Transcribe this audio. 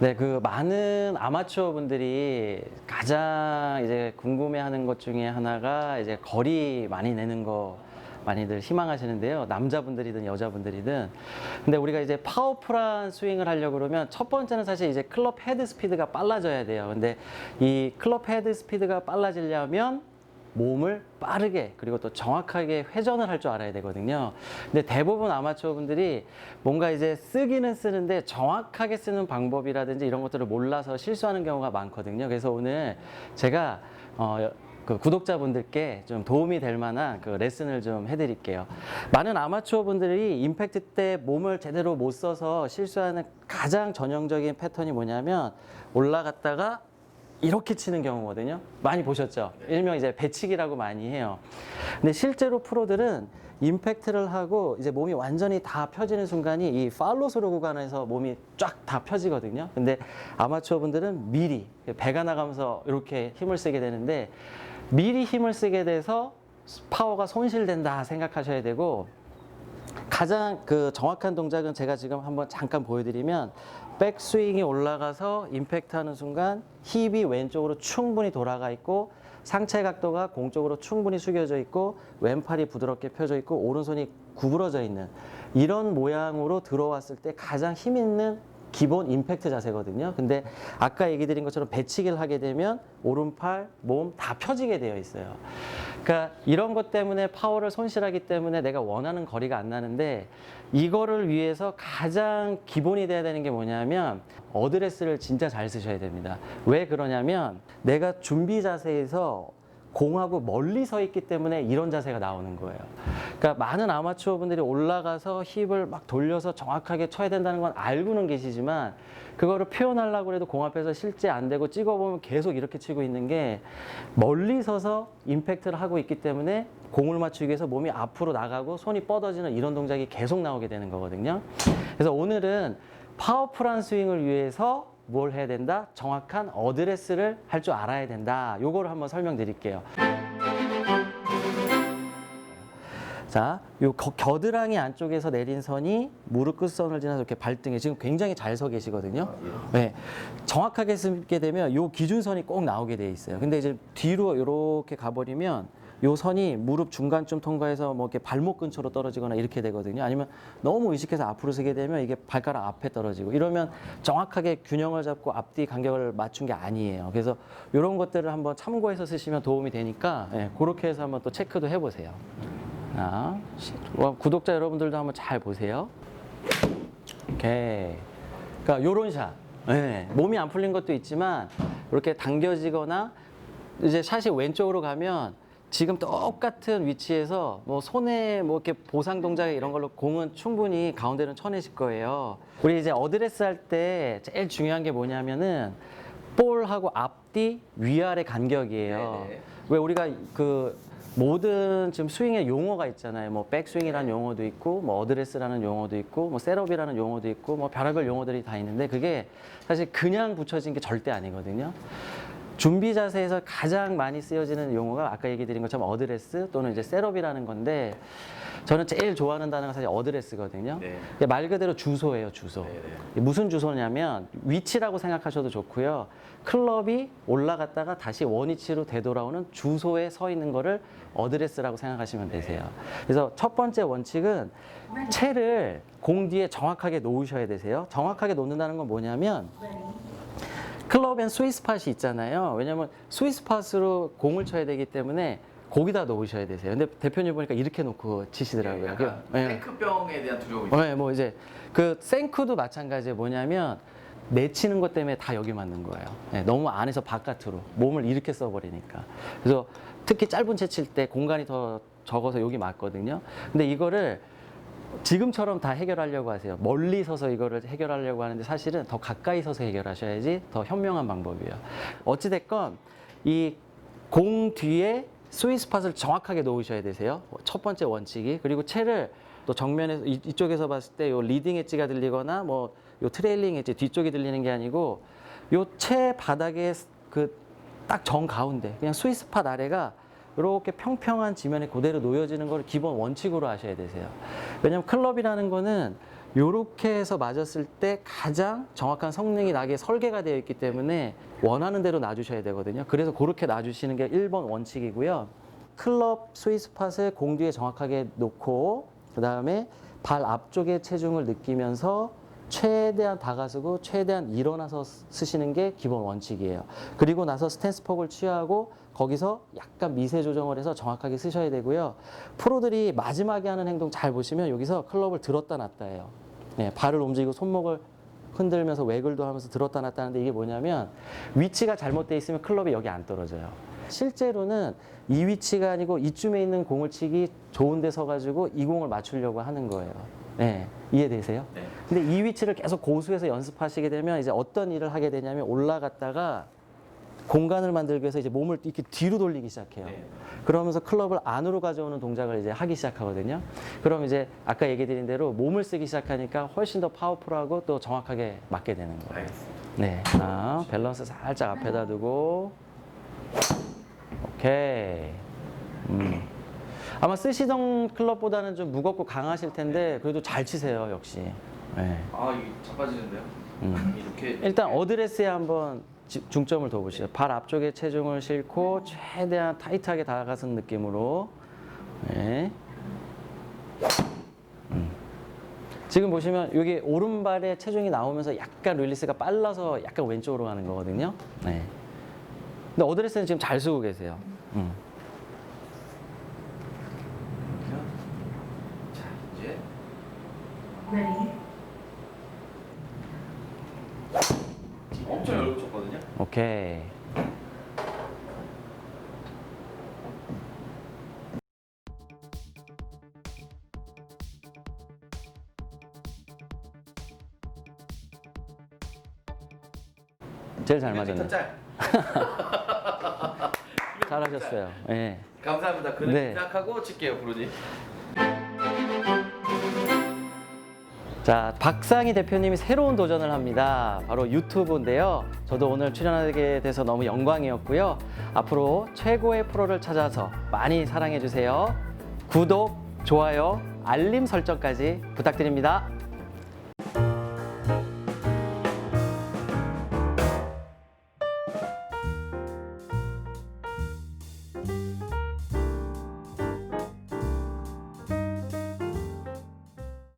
네, 그 많은 아마추어 분들이 가장 이제 궁금해하는 것 중에 하나가 이제 거리 많이 내는 거 많이들 희망하시는데요. 남자분들이든 여자분들이든. 근데 우리가 이제 파워풀한 스윙을 하려고 그러면 첫 번째는 사실 이제 클럽 헤드 스피드가 빨라져야 돼요. 근데 이 클럽 헤드 스피드가 빨라지려면 몸을 빠르게 그리고 또 정확하게 회전을 할 줄 알아야 되거든요. 근데 대부분 아마추어 분들이 뭔가 이제 쓰기는 쓰는데 정확하게 쓰는 방법이라든지 이런 것들을 몰라서 실수하는 경우가 많거든요. 그래서 오늘 제가 어, 그 구독자분들께 좀 도움이 될 만한 그 레슨을 좀 해드릴게요. 많은 아마추어 분들이 임팩트 때 몸을 제대로 못 써서 실수하는 가장 전형적인 패턴이 뭐냐면 올라갔다가 이렇게 치는 경우거든요. 많이 보셨죠? 일명 이제 배치기라고 많이 해요. 근데 실제로 프로들은 임팩트를 하고 이제 몸이 완전히 다 펴지는 순간이 이 팔로 스로 구간에서 몸이 쫙 다 펴지거든요. 근데 아마추어 분들은 미리 배가 나가면서 이렇게 힘을 쓰게 되는데 미리 힘을 쓰게 돼서 파워가 손실된다 생각하셔야 되고 가장 그 정확한 동작은 제가 지금 한번 잠깐 보여드리면 백스윙이 올라가서 임팩트 하는 순간 힙이 왼쪽으로 충분히 돌아가 있고 상체 각도가 공 쪽으로 충분히 숙여져 있고 왼팔이 부드럽게 펴져 있고 오른손이 구부러져 있는 이런 모양으로 들어왔을 때 가장 힘 있는 기본 임팩트 자세거든요. 근데 아까 얘기 드린 것처럼 배치기를 하게 되면 오른팔, 몸 다 펴지게 되어 있어요. 그러니까 이런 것 때문에 파워를 손실하기 때문에 내가 원하는 거리가 안 나는데 이거를 위해서 가장 기본이 돼야 되는 게 뭐냐면 어드레스를 진짜 잘 쓰셔야 됩니다. 왜 그러냐면 내가 준비 자세에서 공하고 멀리 서 있기 때문에 이런 자세가 나오는 거예요. 그러니까 많은 아마추어 분들이 올라가서 힙을 막 돌려서 정확하게 쳐야 된다는 건 알고는 계시지만 그거를 표현하려고 해도 공 앞에서 실제 안 되고 찍어보면 계속 이렇게 치고 있는 게 멀리 서서 임팩트를 하고 있기 때문에 공을 맞추기 위해서 몸이 앞으로 나가고 손이 뻗어지는 이런 동작이 계속 나오게 되는 거거든요. 그래서 오늘은 파워풀한 스윙을 위해서 뭘 해야 된다? 정확한 어드레스를 할 줄 알아야 된다. 요거를 한번 설명드릴게요. 자, 요 겨- 겨드랑이 안쪽에서 내린 선이 무릎 끝선을 지나서 이렇게 발등에 지금 굉장히 잘 서 계시거든요. 네. 정확하게 쓰게 되면 요 기준선이 꼭 나오게 돼 있어요. 근데 이제 뒤로 이렇게 가버리면 요 선이 무릎 중간쯤 통과해서 뭐 이렇게 발목 근처로 떨어지거나 이렇게 되거든요. 아니면 너무 의식해서 앞으로 쓰게 되면 이게 발가락 앞에 떨어지고 이러면 정확하게 균형을 잡고 앞뒤 간격을 맞춘 게 아니에요. 그래서 이런 것들을 한번 참고해서 쓰시면 도움이 되니까 예, 그렇게 해서 한번 또 체크도 해보세요. 어, 구독자 여러분들도 한번 잘 보세요. 오케이. 그러니까 요런 샷. 예, 몸이 안 풀린 것도 있지만 이렇게 당겨지거나 이제 샷이 왼쪽으로 가면 지금 똑같은 위치에서 뭐 손에 뭐 이렇게 보상 동작 이런 걸로 공은 충분히 가운데는 쳐내실 거예요. 우리 이제 어드레스 할 때 제일 중요한 게 뭐냐면은 볼하고 앞뒤 위아래 간격이에요. 네네. 왜 우리가 그 모든 지금 스윙의 용어가 있잖아요. 뭐 백스윙이라는 용어도 있고, 뭐 어드레스라는 용어도 있고, 뭐 셋업이라는 용어도 있고, 뭐 별의별 용어들이 다 있는데 그게 사실 그냥 붙여진 게 절대 아니거든요. 준비 자세에서 가장 많이 쓰여지는 용어가 아까 얘기 드린 것처럼 어드레스 또는 이제 셋업이라는 건데 저는 제일 좋아하는 단어가 사실 어드레스거든요. 네. 말 그대로 주소예요, 주소. 네, 네. 무슨 주소냐면 위치라고 생각하셔도 좋고요. 클럽이 올라갔다가 다시 원위치로 되돌아오는 주소에 서 있는 거를 어드레스라고 생각하시면 되세요. 그래서 첫 번째 원칙은 채를 공 뒤에 정확하게 놓으셔야 되세요. 정확하게 놓는다는 건 뭐냐면 클럽엔 스위스팟이 있잖아요. 왜냐면 스위스팟으로 공을 쳐야 되기 때문에 거기다 놓으셔야 되세요. 근데 대표님 보니까 이렇게 놓고 치시더라고요. 약간 예. 탱크병에 대한 두려움이 네, 뭐 이제 그 생크도 마찬가지에 뭐냐면 내치는 것 때문에 다 여기 맞는 거예요. 네, 너무 안에서 바깥으로 몸을 이렇게 써버리니까. 그래서 특히 짧은 채 칠 때 공간이 더 적어서 여기 맞거든요. 근데 이거를 지금처럼 다 해결하려고 하세요. 멀리 서서 이거를 해결하려고 하는데 사실은 더 가까이 서서 해결하셔야지 더 현명한 방법이에요. 어찌됐건 이 공 뒤에 스위스팟을 정확하게 놓으셔야 되세요. 첫 번째 원칙이. 그리고 채를 또 정면에서 이- 이쪽에서 봤을 때 요 리딩 엣지가 들리거나 뭐 요 트레일링 엣지 뒤쪽이 들리는 게 아니고 요 채 바닥에 그 딱 정 가운데 그냥 스위스팟 아래가 이렇게 평평한 지면에 그대로 놓여지는 걸 기본 원칙으로 하셔야 되세요. 왜냐면 클럽이라는 거는 이렇게 해서 맞았을 때 가장 정확한 성능이 나게 설계가 되어 있기 때문에 원하는 대로 놔주셔야 되거든요. 그래서 그렇게 놔주시는 게 1번 원칙이고요. 클럽 스위스팟을 공 뒤에 정확하게 놓고 그 다음에 발 앞쪽에 체중을 느끼면서 최대한 다가서고 최대한 일어나서 쓰- 쓰시는 게 기본 원칙이에요. 그리고 나서 스탠스 폭을 취하고 거기서 약간 미세 조정을 해서 정확하게 쓰셔야 되고요. 프로들이 마지막에 하는 행동 잘 보시면 여기서 클럽을 들었다 놨다 해요. 네, 발을 움직이고 손목을 흔들면서 외글도 하면서 들었다 놨다 하는데 이게 뭐냐면 위치가 잘못돼 있으면 클럽이 여기 안 떨어져요. 실제로는 이 위치가 아니고 이쯤에 있는 공을 치기 좋은 데 서가지고 이 공을 맞추려고 하는 거예요. 네, 이해되세요? 네. 근데 이 위치를 계속 고수해서 연습하시게 되면 이제 어떤 일을 하게 되냐면 올라갔다가 공간을 만들기 위해서 이제 몸을 이렇게 뒤로 돌리기 시작해요. 네. 그러면서 클럽을 안으로 가져오는 동작을 이제 하기 시작하거든요. 그럼 이제 아까 얘기 드린 대로 몸을 쓰기 시작하니까 훨씬 더 파워풀하고 또 정확하게 맞게 되는 거예요. 알겠습니다. 네. 자, 밸런스 살짝 앞에다 두고. 오케이. 음. 아마 쓰시던 클럽보다는 좀 무겁고 강하실 텐데 그래도 잘 치세요, 역시. 네. 아 이게 자빠지는데요? 음. 이렇게 일단 어드레스에 한번 지- 중점을 둬보시죠. 발 앞쪽에 체중을 싣고 최대한 타이트하게 다가가는 느낌으로. 네. 음. 지금 보시면 여기 오른발에 체중이 나오면서 약간 릴리스가 빨라서 약간 왼쪽으로 가는 거거든요. 네. 근데 어드레스는 지금 잘 쓰고 계세요. 음. 자 이제 Ready? 지금 엄청 열고 쳤거든요. 오케이. 제일 잘 맞았네. 짤. 잘하셨어요. 예. 감사합니다. 그는 네. 생각하고 칠게요, 프로님. 자, 박상희 대표님이 새로운 도전을 합니다. 바로 유튜브인데요. 저도 오늘 출연하게 돼서 너무 영광이었고요. 앞으로 최고의 프로를 찾아서 많이 사랑해 주세요. 구독, 좋아요, 알림 설정까지 부탁드립니다.